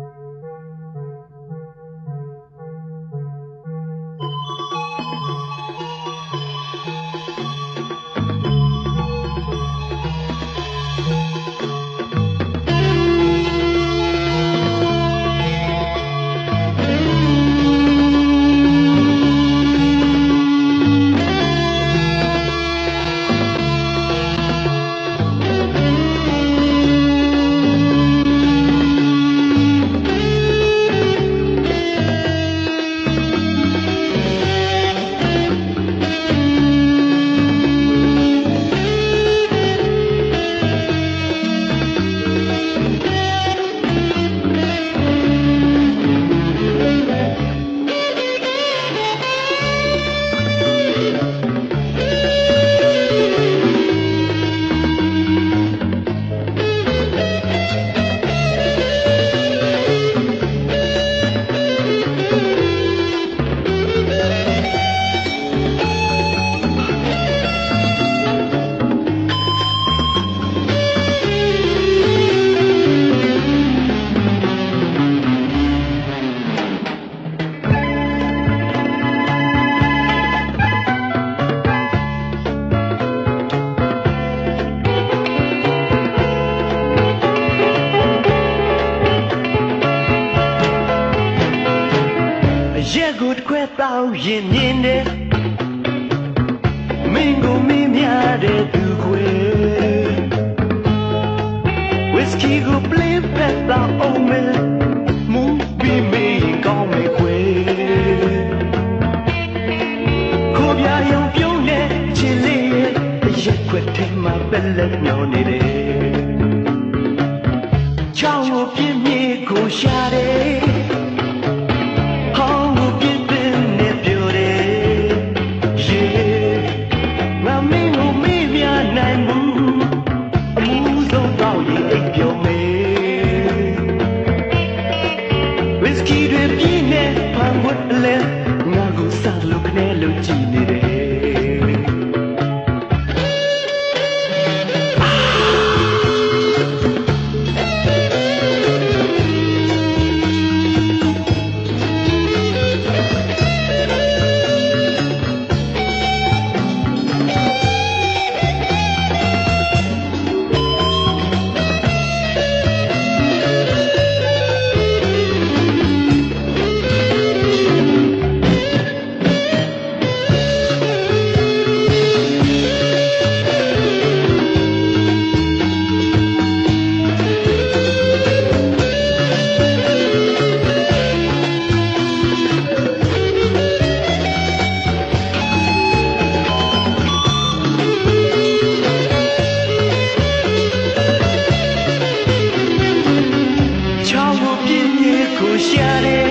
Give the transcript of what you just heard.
ရက် တစ်ခွက်တောက်ရင်မြင်တယ်မင်းကိုမင်းများတဲ့သူခွေဝစ်ကီကိုပလင်းဖက်တောက်အောင်မယ်မူပြီးမင်းကောင်းမယ်ခွေကိုပြရုံပြုံးတဲ့ချစ်လေးရဲ့ရက်ခွက်ထဲမှာပဲလက်မျောနေတယ်ချောင်းကိုပြင်းမြေကိုရှာတယ် ကိုရှာတယ်